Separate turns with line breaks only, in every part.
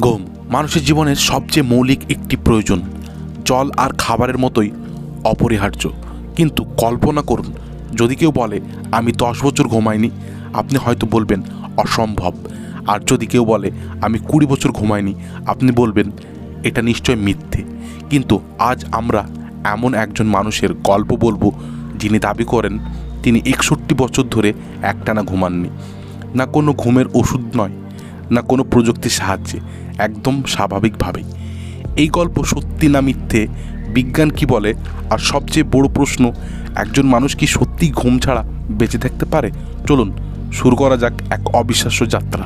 ঘুম মানুষের জীবনের সবচেয়ে মৌলিক একটি প্রয়োজন। জল আর খাবারের মতোই অপরিহার্য। কিন্তু কল্পনা করুন, যদি কেউ বলে, আমি দশ বছর ঘুমাইনি আপনি হয়তো বলবেন, অসম্ভব আর যদি কেউ বলে, আমি কুড়ি বছর ঘুমাইনি আপনি বলবেন, এটা নিশ্চয় মিথ্যে কিন্তু আজ আমরা এমন একজন মানুষের গল্প বলব, যিনি দাবি করেন, তিনি একষট্টি বছর ধরে একটানা ঘুমাননি। না কোনো ঘুমের ওষুধ নয়, না কোনো প্রযুক্তির সাহায্যে। একদম স্বাভাবিকভাবেই। এই গল্প সত্যি না মিথ্যে? বিজ্ঞান কি বলে? আর সবচেয়ে বড় প্রশ্ন, একজন মানুষ কি সত্যিই ঘুম ছাড়া বেঁচে থাকতে পারে? চলুন, শুরু করা যাক এক অবিশ্বাস্য যাত্রা।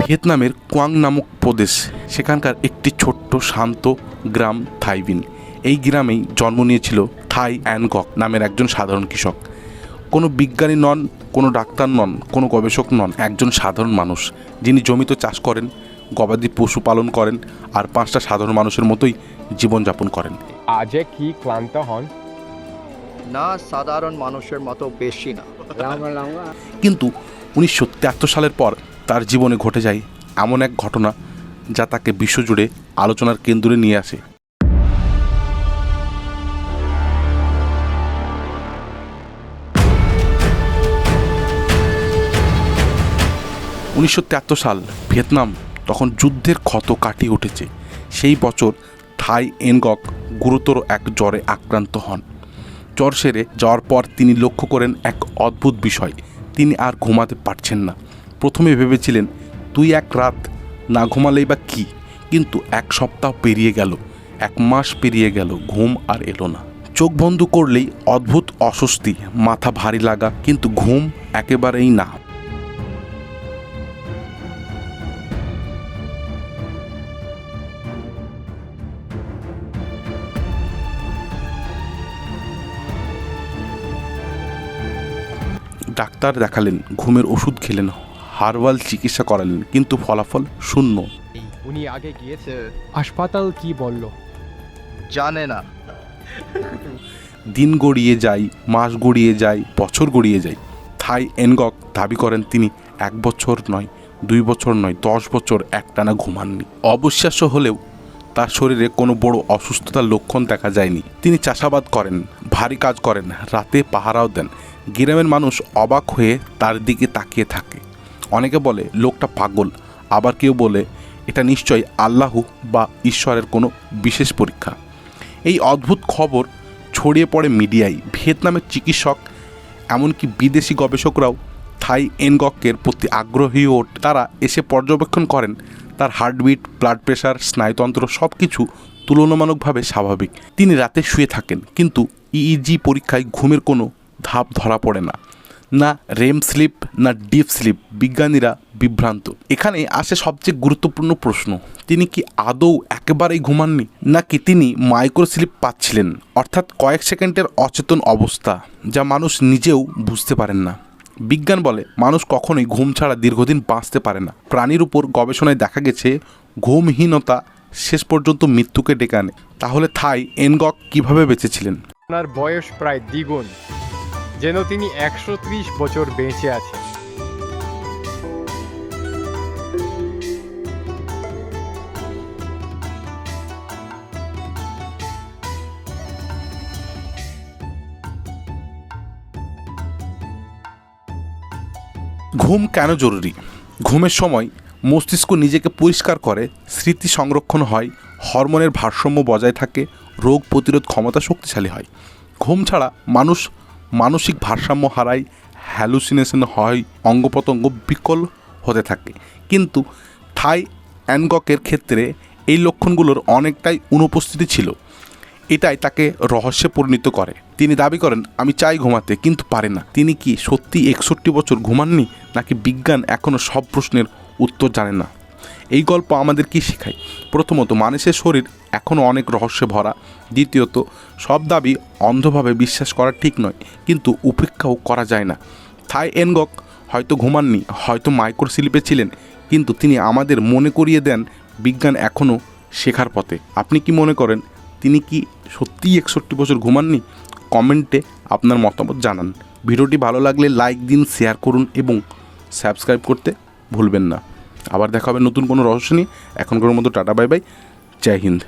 ভিয়েতনামের কোয়াং নামক প্রদেশ, সেখানকার একটি ছোট্ট, শান্ত গ্রাম থাইবিন। এই গ্রামেই জন্ম নিয়েছিল থাই অ্যানকক নামের একজন সাধারণ কৃষক। কোনো বিজ্ঞানী নন কোনো ডাক্তার নন কোনো গবেষক নন একজন সাধারণ মানুষ। যিনি জমিতে চাষ করেন গবাদি পশু পালন করেন আর পাঁচটা সাধারণ মানুষের মতোই জীবনযাপন করেন।
আজে কি ক্লান্ত হন?
না সাধারণ মানুষের মতো বেশি না।
কিন্তু উনিশশো তেহাত্তর সালের পর তার জীবনে ঘটে যায় এমন এক ঘটনা যা তাকে বিশ্বজুড়ে আলোচনার কেন্দ্রে নিয়ে আসে। উনিশশো সাল ভিয়েতনাম তখন যুদ্ধের ক্ষত কাটিয়ে উঠেছে। সেই বছর থাই এনগক গুরুতর এক জ্বরে আক্রান্ত হন। জ্বর সেরে যাওয়ার পর তিনি লক্ষ্য করেন এক অদ্ভুত বিষয়, তিনি আর ঘুমাতে পারছেন না। প্রথমে ভেবেছিলেন, তুই এক রাত না ঘুমালেই বা কী? কিন্তু এক সপ্তাহ পেরিয়ে গেল, এক মাস পেরিয়ে গেল, ঘুম আর এলো না। চোখ বন্ধ করলেই অদ্ভুত অস্বস্তি, মাথা ভারী লাগা, কিন্তু ঘুম একেবারেই না। ডাক্তার দেখালেন ঘুমের ওষুধ খেলেন হার্বাল চিকিৎসা করালেন কিন্তু ফলাফল শূন্য।
উনি আগে গিয়েছে হাসপাতাল কি বলল?
জানে না।
দিন গড়িয়ে যায় মাস গড়িয়ে যায় বছর গড়িয়ে যায়। থাই এনগক দাবি করেন তিনি এক বছর নয় দুই বছর নয় দশ বছর একটানা ঘুমাননি। অবিশ্বাস্য হলেও তার শরীরে কোনো বড় অসুস্থতার লক্ষণ দেখা যায়নি। তিনি চাষাবাদ করেন ভারী কাজ করেন রাতে পাহারাও দেন গ্রামের মানুষ অবাক হয়ে তার দিকে তাকিয়ে থাকে। অনেকে বলে, লোকটা পাগল। আবার কেউ বলে, এটা নিশ্চয়ই আল্লাহ বা ঈশ্বরের কোনো বিশেষ পরীক্ষা। এই অদ্ভুত খবর ছড়িয়ে পড়ে মিডিয়ায়। ভিয়েতনামের চিকিৎসক, এমনকি বিদেশি গবেষকরাও থাই এনগকের প্রতি আগ্রহী ও তারা এসে পর্যবেক্ষণ করেন। তার হার্টবিট, ব্লাড প্রেশার স্নায়ুতন্ত্র সব কিছু তুলনামূলকভাবে স্বাভাবিক। তিনি রাতে শুয়ে থাকেন, কিন্তু ইইজি পরীক্ষায় ঘুমের কোনো ধাপ ধরা পড়ে না। না রেম স্লিপ না ডিপ স্লিপ বিজ্ঞানীরা বিভ্রান্ত। এখানে আসে সবচেয়ে গুরুত্বপূর্ণ প্রশ্ন, তিনি কি আদৌ একেবারেই ঘুমাননি, নাকি তিনি মাইক্রো স্লিপ পাচ্ছিলেন? অর্থাৎ কয়েক সেকেন্ডের অচেতন অবস্থা, যা মানুষ নিজেও বুঝতে পারেন না। বিজ্ঞান বলে, মানুষ কখনোই ঘুম ছাড়া দীর্ঘদিন বাঁচতে পারে না। প্রাণীর উপর গবেষণায় দেখা গেছে, ঘুমহীনতা শেষ পর্যন্ত মৃত্যুকে ডেকে আনে। তাহলে থাই এনগক কীভাবে বেঁচেছিলেন
ওনার বয়স প্রায় দ্বিগুণ। যেন তিনি একশো ত্রিশ বছর বেঁচে আছেন।
ঘুম কেন জরুরি? ঘুমের সময় মস্তিষ্ক নিজেকে পরিষ্কার করে, স্মৃতি সংরক্ষণ হয়, হরমোনের ভারসাম্য বজায় থাকে, রোগ প্রতিরোধ ক্ষমতা শক্তিশালী হয়। ঘুম ছাড়া মানুষ মানসিক ভারসাম্য হারায় হ্যালুসিনেশন হয় অঙ্গ প্রত্যঙ্গ বিকল হতে থাকে। কিন্তু থাই অ্যানগকের ক্ষেত্রে এই লক্ষণগুলোর অনেকটাই অনুপস্থিতি ছিল। এটাই তাকে রহস্যে পরিণত করে। তিনি দাবি করেন, আমি চাই ঘুমাতে, কিন্তু পারে না। তিনি কি সত্যি একষট্টি বছর ঘুমাননি, নাকি বিজ্ঞান এখনও সব প্রশ্নের উত্তর জানে না? এই গল্প আমাদের কি শেখায়? প্রথমত, মানুষের শরীর এখনও অনেক রহস্যে ভরা। দ্বিতীয়ত, সব দাবি অন্ধভাবে বিশ্বাস করা ঠিক নয়, কিন্তু উপেক্ষাও করা যায় না। থাই এনগক হয়তো ঘুমাননি, হয়তো মাইক্রো ছিলেন, কিন্তু তিনি আমাদের মনে করিয়ে দেন বিজ্ঞান এখনও শেখার পথে। আপনি কি মনে করেন, তিনি কি সত্যিই একষট্টি বছর ঘুমাননি? কমেন্টে আপনার মতামত জানান। ভিডিওটি ভালো লাগলে লাইক দিন, শেয়ার করুন এবং সাবস্ক্রাইব করতে ভুলবেন না। আবার দেখা হবে নতুন কোনো রহস্য নিয়ে। এখনকার মতো টাটা, বাই বাই। জয় হিন্দ।